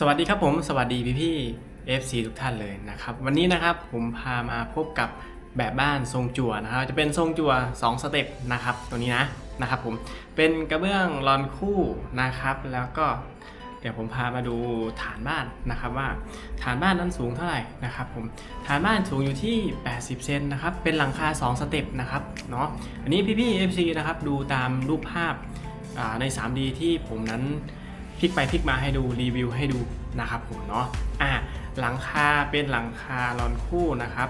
สวัสดีครับผมสวัสดีพี่พี่ FC ทุกท่านเลยนะครับ วันนี้นะครับผมพามาพบกับแบบบ้านทรงจั่วนะครับ จะเป็นทรงจั่ว2สเต็ปนะครับตัวนี้นะนะครับผมเป็นกระเบื้องรอนคู่นะครับ แล้วก็เดี๋ยวผมพามาดูฐานบ้านนะครับว่าฐานบ้านนั้นสูงเท่าไหร่นะครับผมฐานบ้านสูงอยู่ที่ 80 เซนนะครับเป็นหลังคา 2 สเต็ปนะครับเนาะอันนี้พี่พี่ FC นะครับดูตามรูปภาพอ่าใน 3D ที่ผมนั้น พลิกไปพลิกมาให้ดูรีวิวให้ดูนะครับผมเนาะอะหลังคาเป็นหลังคาลอนคู่นะครับ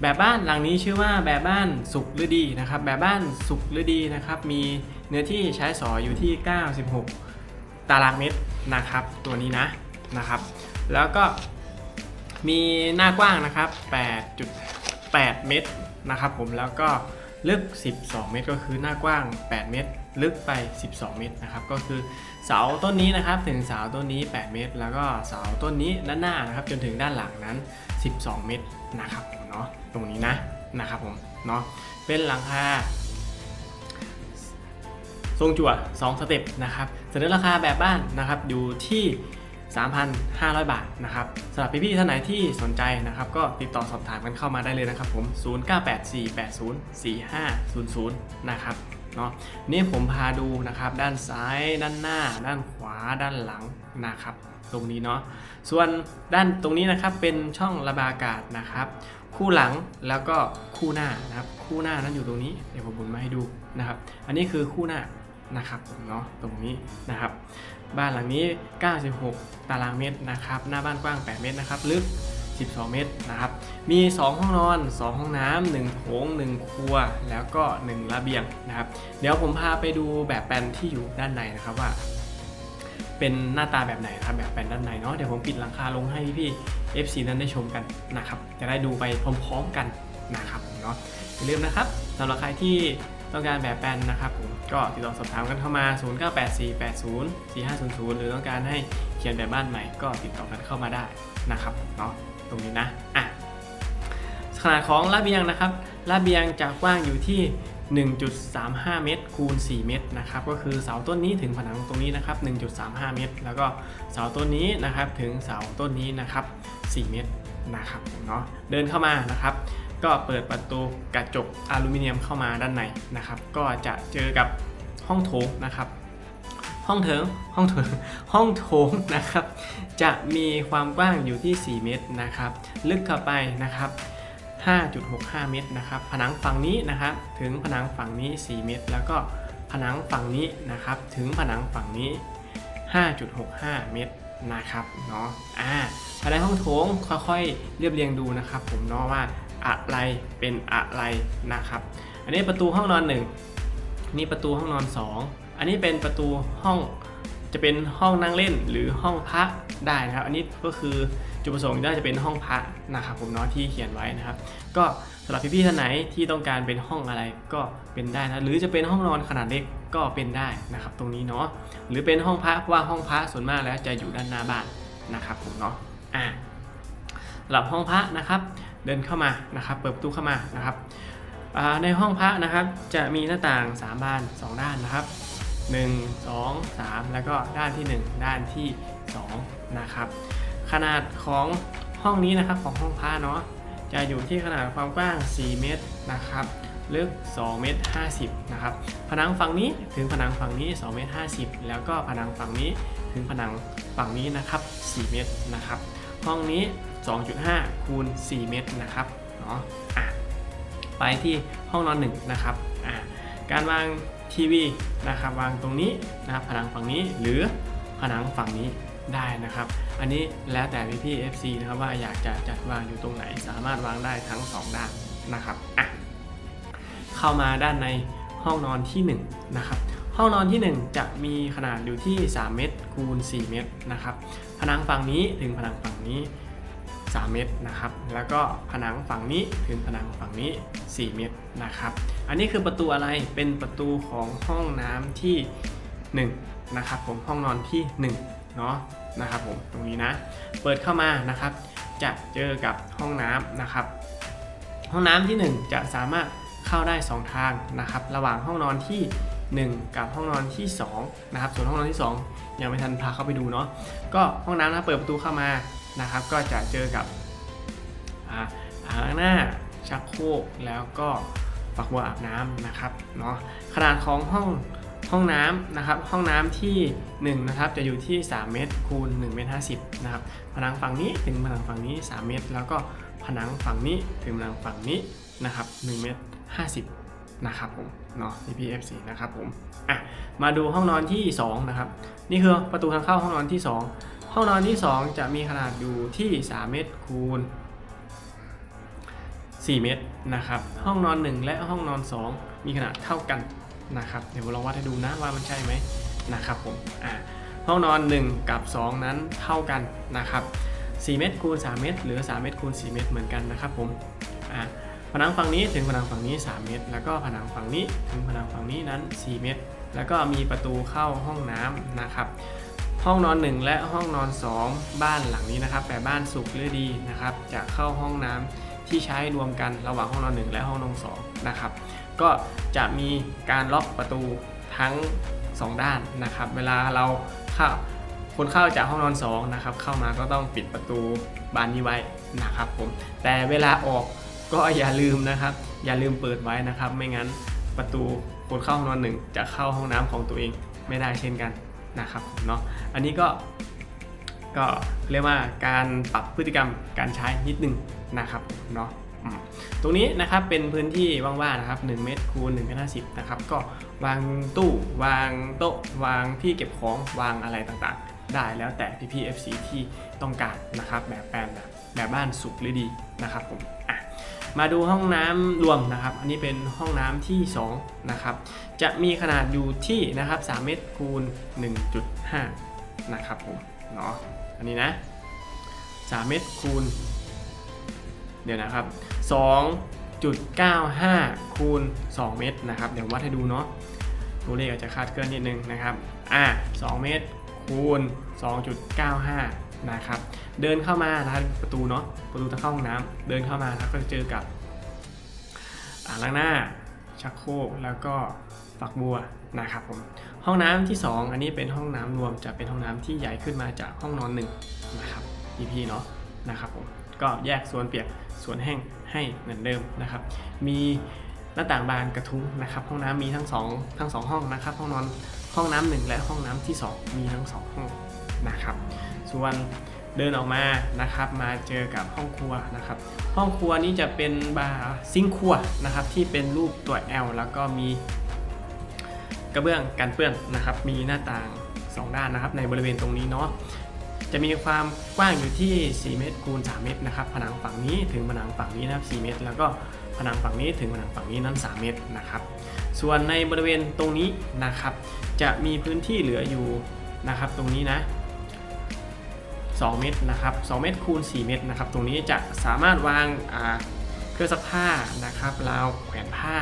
แบบบ้านหลังนี้ชื่อว่าแบบบ้านสุขฤดีนะครับแบบบ้านสุขฤดีนะครับมีเนื้อที่ใช้สอยอยู่ที่ 96 ตารางเมตรนะครับ ตัวนี้นะนะครับ แล้วก็มีหน้ากว้างนะครับ 8.8 เมตรนะครับผมแล้วก็ ลึก 12 เมตร ก็คือหน้ากว้าง 8 เมตร ลึกไป 12 เมตรนะครับ ก็คือเสาต้นนี้นะครับถึงเสาต้นนี้ 8 เมตร แล้วก็เสาต้นนี้ด้านหน้านะครับจนถึงด้านหลังนั้น 12 เมตรนะครับผมเนาะตรงนี้นะนะครับผมเนาะเป็นหลังคาทรงจั่ว2สเต็ปนะครับเสนอราคาแบบบ้านนะครับอยู่ที่ 3,500 บาทนะครับสำหรับพี่ๆท่านไหนที่สนใจนะครับ ก็ติดต่อสอบถามกันเข้ามาได้เลยนะครับผม 0984804500 นะครับเนาะนี่ผมพาดูนะครับด้านซ้ายด้านหน้า ด้านขวาด้านหลังนะครับ ตรงนี้เนาะส่วนด้านตรงนี้นะครับเป็นช่องระบายอากาศนะครับ คู่หลังแล้วก็คู่หน้านะครับ คู่หน้านั้นอยู่ตรงนี้เดี๋ยวผมหมุนมาให้ดูนะครับ อันนี้คือคู่หน้านะครับผมเนาะตรงนี้นะครับ บ้านหลังนี้ 96 ตารางเมตรนะครับ หน้าบ้านกว้าง 8 เมตรนะครับ ลึก 12 เมตรนะครับ มี 2 ห้องนอน 2 ห้องน้ำ1โถง 1 ครัว แล้วก็ 1 ระเบียงนะครับ เดี๋ยวผมพาไปดูแบบแปลนที่อยู่ด้านในนะครับว่า เป็นหน้าตาแบบไหนนะครับ แบบแปลนด้านในเนาะ เดี๋ยวผมปิดหลังคาลงให้พี่ FC นั้นได้ชมกันนะครับ จะได้ดูไปพร้อมๆกันนะครับเนาะอย่าลืมนะครับสำหรับใครที่ ต้องการแบบแปลนนะครับผมก็ติดต่อสอบถามกันเข้ามา 0984804500 หรือต้องการให้เขียนแบบบ้านใหม่ก็ติดต่อกันเข้ามาได้นะครับเนาะตรงนี้นะอะขนาดของระเบียงนะครับระเบียงจะกว้างอยู่ที่1.35 เมตรคูณ 4 เมตรนะครับก็คือเสาต้นนี้ถึงผนังตรงนี้นะครับ 1.35 เมตร แล้วก็เสาต้นนี้นะครับถึงเสาต้นนี้นะครับ 4 เมตรนะครับเนาะเดินเข้ามานะครับ ก็เปิดประตูกระจกอลูมิเนียมเข้ามาด้านในนะครับ ก็จะเจอกับห้องโถงนะครับ ห้องเถิงห้องเถิงห้องโถงนะครับ จะมีความกว้างอยู่ที่ 4 เมตรนะครับ ลึกเข้าไปนะครับ 5.65 เมตรนะครับ ผนังฝั่งนี้นะครับ ถึงผนังฝั่งนี้ 4 เมตร แล้วก็ผนังฝั่งนี้นะครับ ถึงผนังฝั่งนี้ 5.65 เมตรนะครับเนาะอ่าภายในห้องโถงค่อยๆเรียบเรียงดูนะครับ ผมเนาะว่า อะไรเป็นอะไรนะครับ อันนี้ประตูห้องนอนหนึ่งนี่ประตูห้องนอนสองอันนี้เป็นประตูห้องจะเป็นห้องนั่งเล่นหรือห้องพระได้นะครับ อันนี้ก็คือจุดประสงค์น่าจะเป็นห้องพระนะครับผมเนาะที่เขียนไว้นะครับ ก็สำหรับพี่ๆท่านไหนที่ต้องการเป็นห้องอะไรก็เป็นได้นะหรือจะเป็นห้องนอนขนาดเล็กก็เป็นได้นะครับ ตรงนี้เนาะหรือเป็นห้องพระเพราะว่าห้องพระส่วนมากแล้วจะอยู่ด้านหน้าบ้านนะครับผมเนาะอ่าสำหรับห้องพระนะครับ เดินเข้ามานะครับ เปิดประตูเข้ามานะครับในห้องพระนะครับจะมีหน้าต่าง 3 บาน 2 ด้านนะครับ 1 2 3 แล้วก็ด้านที่ 1 ด้านที่2นะครับขนาดของห้องนี้นะครับของห้องพระเนาะจะอยู่ที่ขนาดความกว้าง 4 เมตรนะครับลึก 2 เมตร 50 นะครับ ผนังฝั่งนี้ถึงผนังฝั่งนี้ 2 เมตร 50 แล้วก็ผนังฝั่งนี้ถึงผนังฝั่งนี้นะครับ 4 เมตรนะครับ ห้องนี้2.5 คูณ 4 เมตรนะครับเนาะอะไปที่ห้องนอน1นะครับอะการวางทีวีนะครับวางตรงนี้นะครับผนังฝั่งนี้หรือผนังฝั่งนี้ได้นะครับ อันนี้แล้วแต่พี่พี่ FC นะครับว่าอยากจะจัดวางอยู่ตรงไหน สามารถวางได้ทั้ง 2 ด้านนะครับอะเข้ามาด้านในห้องนอนที่1นะครับห้องนอนที่ 1 จะมีขนาดอยู่ที่ 3 เมตรคูณ 4 เมตรนะครับผนังฝั่งนี้ถึงผนังฝั่งนี้ 3 เมตรนะครับ แล้วก็ผนังฝั่งนี้ถึงผนังฝั่งนี้ 4 เมตรนะครับ อันนี้คือประตูอะไร เป็นประตูของห้องน้ำที่1นะครับผม ห้องนอนที่1เนาะนะครับผม ตรงนี้นะ เปิดเข้ามานะครับ จะเจอกับห้องน้ำนะครับ ห้องน้ำที่ 1 จะสามารถเข้าได้ 2 ทางนะครับ ระหว่างห้องนอนที่ 1 กับห้องนอนที่2นะครับ ส่วนห้องนอนที่ 2 ยังไม่ทันพาเข้าไปดูเนาะ ก็ห้องน้ำนะเปิดประตูเข้ามา นะครับ ก็จะเจอกับอ่าอ่างหน้าชักโครกแล้วก็ฝักบัวอาบน้ำนะครับเนาะขนาดของห้องห้องน้ำนะครับห้องน้ำที่1นะครับจะอยู่ที่ 3 เมตรคูณ1เมตร50นะครับผนังฝั่งนี้ถึงผนังฝั่งนี้ 3 เมตร แล้วก็ผนังฝั่งนี้ถึงผนังฝั่งนี้นะครับ1เมตร50นะครับผมเนาะ PPFC นะครับผมอะมาดูห้องนอนที่2นะครับนี่คือประตูทางเข้าห้องนอนที่ 2 ห้องนอนที่ 2 จะมีขนาดอยู่ที่ 3 เมตรคูณ 4 เมตรนะครับ ห้องนอน 1 และห้องนอน 2 มีขนาดเท่ากันนะครับ เดี๋ยวผมลองวัดให้ดูนะว่ามันใช่ไหมนะครับผมอ่าห้องนอน 1 กับ 2 นั้นเท่ากันนะครับ 4 เมตรคูณ 3 เมตร หรือ 3 เมตรคูณ 4 เมตรเหมือนกันนะครับผมอ่าผนังฝั่งนี้ถึงผนังฝั่งนี้ 3 เมตร แล้วก็ผนังฝั่งนี้ถึงผนังฝั่งนี้นั้น 4 เมตร แล้วก็มีประตูเข้าห้องน้ำนะครับ ห้องนอน1และห้องนอน2บ้านหลังนี้นะครับ แต่บ้านสุขหรือดีนะครับ จะเข้าห้องน้ำที่ใช้รวมกันระหว่างห้องนอน1และห้องนอน2นะครับ ก็จะมีการล็อกประตูทั้ง 2 ด้านนะครับ เวลาเราเข้าคนเข้าจากห้องนอน2นะครับเข้ามาก็ต้องปิดประตูบานนี้ไว้นะครับผมแต่เวลาออกก็อย่าลืมนะครับ อย่าลืมเปิดไว้นะครับ ไม่งั้นประตูคนเข้าห้องนอนหนึ่งจะเข้าห้องน้ำของตัวเองไม่ได้เช่นกัน นะครับเนาะอันนี้ก็ก็เรียกว่าการปรับพฤติกรรมการใช้นิดนึงนะครับเนาะตรงนี้นะครับเป็นพื้นที่ว่างๆนะครับ1เมตรคูณ1เมตร50นะครับก็วางตู้วางโต๊ะ วางที่เก็บของวางอะไรต่างๆ ได้แล้วแต่พี่พี่ FC ที่ต้องการนะครับแบบแปลนแบบแบบบ้านสุขหรือดีนะครับผม มาดูห้องน้ำรวมนะครับ อันนี้เป็นห้องน้ำที่2นะครับ จะมีขนาดอยู่ที่นะครับ3เมตรคูณ1.5 นะครับผมเนาะอันนี้นะ3เมตรคูณเดี๋ยวนะครับ 2.95 คูณ 2 เมตรนะครับ เดี๋ยววัดให้ดูเนาะตัวเลขอาจจะคาดเคลื่อนนิดนึงนะครับ อะ2เมตรคูณ 2.95 นะครับ เดินเข้ามานะครับประตูเนาะประตูทางเข้าห้องน้ำเดินเข้ามาแล้วก็จะเจอกับอ่างล้างหน้าชักโครกแล้วก็ฝักบัวนะครับผมห้องน้ำที่ 2 อันนี้เป็นห้องน้ำรวมจะเป็นห้องน้ำที่ใหญ่ขึ้นมาจากห้องนอนหนึ่งนะครับ EP เนาะนะครับผมก็แยกส่วนเปียกส่วนแห้งให้เหมือนเดิมนะครับ มีหน้าต่างบานกระทุ้งนะครับ ห้องน้ำมีทั้งสองทั้งสองห้องนะครับ ห้องนอนห้องน้ำหนึ่งและห้องน้ำที่สองมีทั้งสองห้องนะครับ ส่วนเดินออกมานะครับมาเจอกับห้องครัวนะครับ ห้องครัวนี้จะเป็นบาร์ซิงครัวนะครับที่เป็นรูปตัว L แล้วก็มีกระเบื้องกันเปื้อนนะครับ มีหน้าต่าง 2 ด้านนะครับ ในบริเวณตรงนี้เนาะจะมีความกว้างอยู่ที่ 4 เมตรคูณ 3 เมตรนะครับ ผนังฝั่งนี้ถึงผนังฝั่งนี้นะครับ 4 เมตร แล้วก็ผนังฝั่งนี้ถึงผนังฝั่งนี้นั้น 3 เมตรนะครับ ส่วนในบริเวณตรงนี้นะครับ จะมีพื้นที่เหลืออยู่นะครับ ตรงนี้นะ 2 เมตรนะครับ2เมตรคูณ 4 เมตรนะครับตรงนี้จะสามารถวางาเครื่องซักผ้านะครับราวแขวนผ้า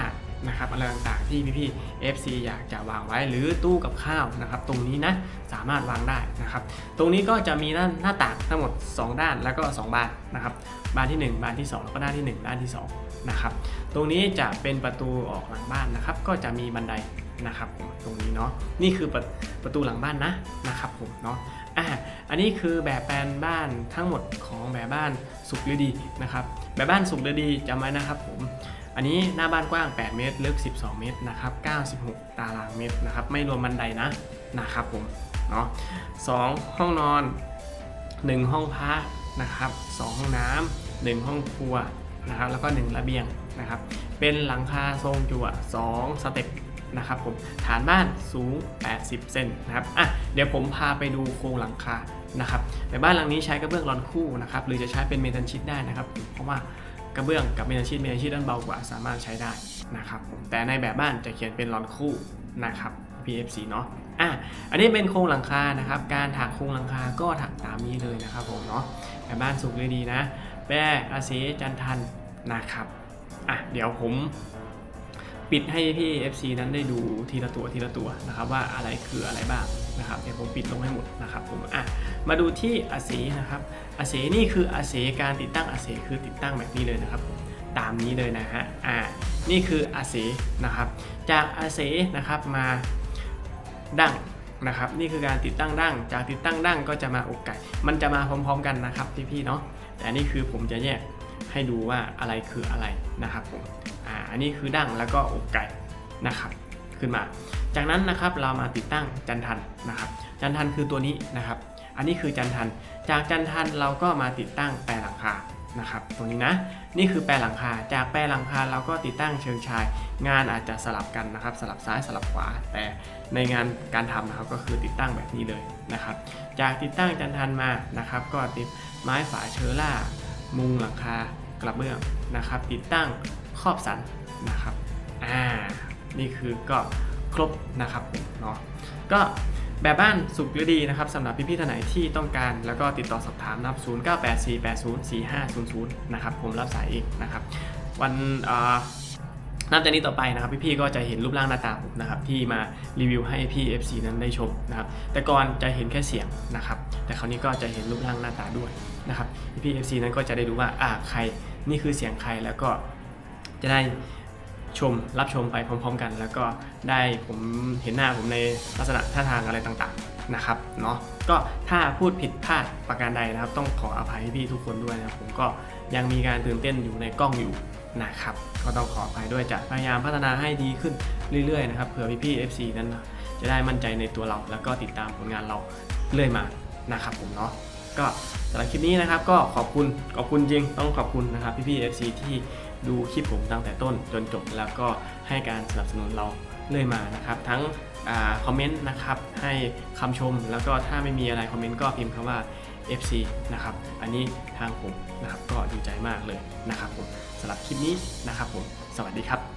นะครับอะไรต่างๆที่พี่ๆ FC อยากจะวางไว้หรือตู้กับข้าวนะครับ ตรงนี้นะสามารถวางได้นะครับ ตรงนี้ก็จะมีหน้าหน้าต่างทั้งหมด 2 ด้านแล้วก็ 2 บานนะครับ บานที่ 1 บานที่ 2 แล้วก็ด้านที่ 1 ด้านที่2นะครับตรงนี้จะเป็นประตูออกหลังบ้านนะครับ ก็จะมีบันไดนะครับ ตรงนี้เนาะนี่คือประประตูหลังบ้านนะนะครับผมเนาะอ่า อันนี้คือแบบแปลนบ้านทั้งหมดของแบบบ้านสุขฤดีนะครับ แบบบ้านสุขฤดีจำไว้นะครับผม อันนี้หน้าบ้านกว้าง 8 เมตร ลึก 12 เมตรนะครับ 96 ตารางเมตรนะครับ ไม่รวมบันไดนะนะครับผม เนาะสองห้องนอน 1 ห้องพักนะครับ2ห้องน้ำหนึ่งห้องครัวนะครับ แล้วก็ 1 ระเบียงนะครับ เป็นหลังคาทรงจั่ว2สเต็ป นะครับผมฐานบ้านสูง 80 เซนนะครับอะเดี๋ยวผมพาไปดูโครงหลังคานะครับแต่บ้านหลังนี้ใช้กระเบื้องรอนคู่นะครับหรือจะใช้เป็นเมทัลชีตได้นะครับเพราะว่ากระเบื้องกับเมทัลชีตเมทัลชีตด้านเบากว่าสามารถใช้ได้นะครับแต่ในแบบบ้านจะเขียนเป็นรอนคู่นะครับ PFC เนาะอะอันนี้เป็นโครงหลังคานะครับ การถักโครงหลังคาก็ถักตามนี้เลยนะครับผมเนาะแบบบ้านสุกเลยดีนะ แปรอาเซจันทันนะครับ อะ เดี๋ยวผม ปิดให้พี่ FC นั้นได้ดูทีละตัวทีละตัวนะครับว่าอะไรคืออะไรบ้างนะครับเดี๋ยวผมปิดลงให้หมดนะครับผมอะมาดูที่อาเสนะครับอาเสนี่คืออาเสการติดตั้งอาเสคือติดตั้งแบบนี้เลยนะครับ ตามนี้เลยนะฮะอ่านี่คืออาเสนะครับจากอาเสนะครับมาดั้งนะครับนี่คือการติดตั้งดั้งจากติดตั้งดั้งก็จะมาอกไก่ มันจะมาพร้อม ๆ กันนะครับพี่ๆเนาะแต่นี่คือผมจะแยกให้ดูว่าอะไรคืออะไรนะครับผม อ่าอันนี้คือดั้งแล้วก็อกไก่นะครับขึ้นมา จากนั้นนะครับเรามาติดตั้งจันทันนะครับ จันทันคือตัวนี้นะครับ อันนี้คือจันทัน จากจันทันเราก็มาติดตั้งแปรหลังคานะครับตรงนี้นะนี่คือแปรหลังคา จากแปรหลังคาเราก็ติดตั้งเชิงชาย งานอาจจะสลับกันนะครับ สลับซ้ายสลับขวา แต่ในงานการทำนะครับก็คือติดตั้งแบบนี้เลยนะครับ จากติดตั้งจันทันมานะครับ ก็ติดไม้ฝาเชอร่า มุงหลังคากระเบื้องนะครับ ติดตั้ง ครอบสันนะครับอ่านี่คือก็ครบนะครับเนาะก็แบบบ้านสุขหรือดีนะครับสำหรับพี่ๆท่านไหนที่ต้องการแล้วก็ติดต่อสอบถามนะครับ 0984804500 นะครับ ผมรับสายเองนะครับ วันนับจากนี้ต่อไปนะครับ พี่ๆก็จะเห็นรูปร่างหน้าตาผมนะครับ ที่มารีวิวให้พี่ FC นั้นได้ชมนะครับ แต่ก่อนจะเห็นแค่เสียงนะครับ แต่คราวนี้ก็จะเห็นรูปร่างหน้าตาด้วยนะครับพี่ๆ FC นั้นก็จะได้รู้ว่าอ่าใครนี่คือเสียงใครแล้วก็ จะได้ชมรับชมไปพร้อม ๆ กัน แล้วก็ได้ผมเห็นหน้าผมในลักษณะท่าทางอะไรต่างๆนะครับเนาะก็ถ้าพูดผิดพลาดประการใดนะครับ ต้องขออภัยพี่ทุกคนด้วยนะครับผมก็ยังมีการตื่นเต้นอยู่ในกล้องอยู่นะครับก็ต้องขออภัยด้วยจะพยายามพัฒนาให้ดีขึ้นเรื่อยๆนะครับเผื่อพี่ๆ FC นั้นจะได้มั่นใจในตัวเรา แล้วก็ติดตามผลงานเราเรื่อยมานะครับผมเนาะ ก็สำหรับคลิปนี้นะครับก็ขอบคุณขอบคุณจริงต้องขอบคุณนะครับพี่ๆ FC ที่ดูคลิปผมตั้งแต่ต้นจนจบแล้วก็ให้การสนับสนุนเราเรื่อยมานะครับทั้งอคอมเมนต์นะครับให้คำชมแล้วก็ถ้าไม่มีอะไรคอมเมนต์ก็พิมพ์คำว่า FC นะครับ อันนี้ทางผมนะครับก็ดีใจมากเลยนะครับผมสำหรับคลิปนี้นะครับผม สวัสดีครับ